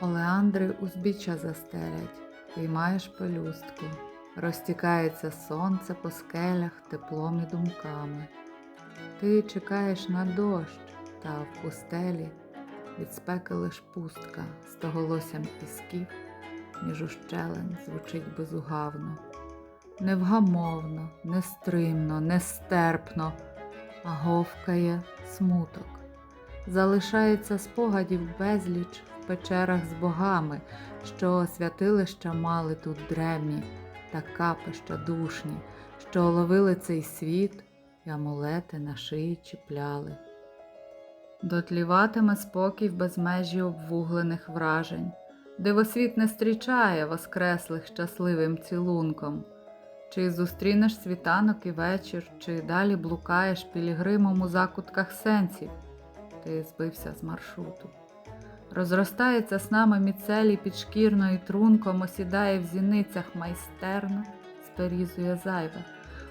Олеандри узбіччя застелять, піймаєш пелюстку, розтікається сонце по скелях теплом і думками. Ти чекаєш на дощ, та в пустелі від спеки лиш пустка з тоголоссям пісків, між ущелин звучить безугавно. Невгамовно, нестримно, нестерпно, а говкає смуток. Залишається спогадів безліч в печерах з богами, що святилища мали тут древні та капища душні, що ловили цей світ і амулети на шиї чіпляли. Дотліватиме спокій в безмежі обвуглених вражень, дивосвіт не зустрічає воскреслих щасливим цілунком. Чи зустрінеш світанок і вечір, чи далі блукаєш пілігримом у закутках сенсів, ти збився з маршруту. Розростається з нами міцелі підшкірно і трунком, осідає в зіницях майстерно, сперізує зайве,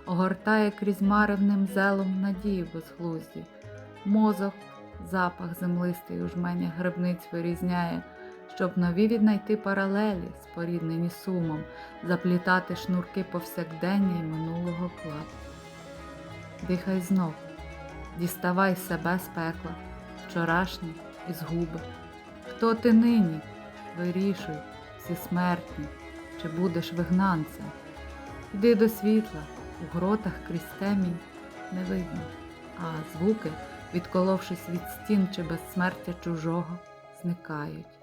огортає крізь маревним зелом надії безглузді. Мозок, запах землистий у жменях грибниць вирізняє, щоб нові віднайти паралелі, споріднені сумом, заплітати шнурки повсякдення минулого клапу. Дихай знов, діставай себе з пекла, вчорашнє і згуби. Хто ти нині? Вирішуй, всі смертні, чи будеш вигнанцем. Йди до світла, у гротах крізь темінь не видно, а звуки, відколовшись від стін чи безсмертя чужого, зникають.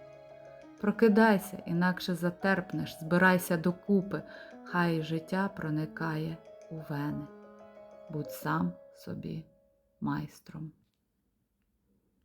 Прокидайся, інакше затерпнеш, збирайся докупи, хай життя проникає у вени. Будь сам собі майстром.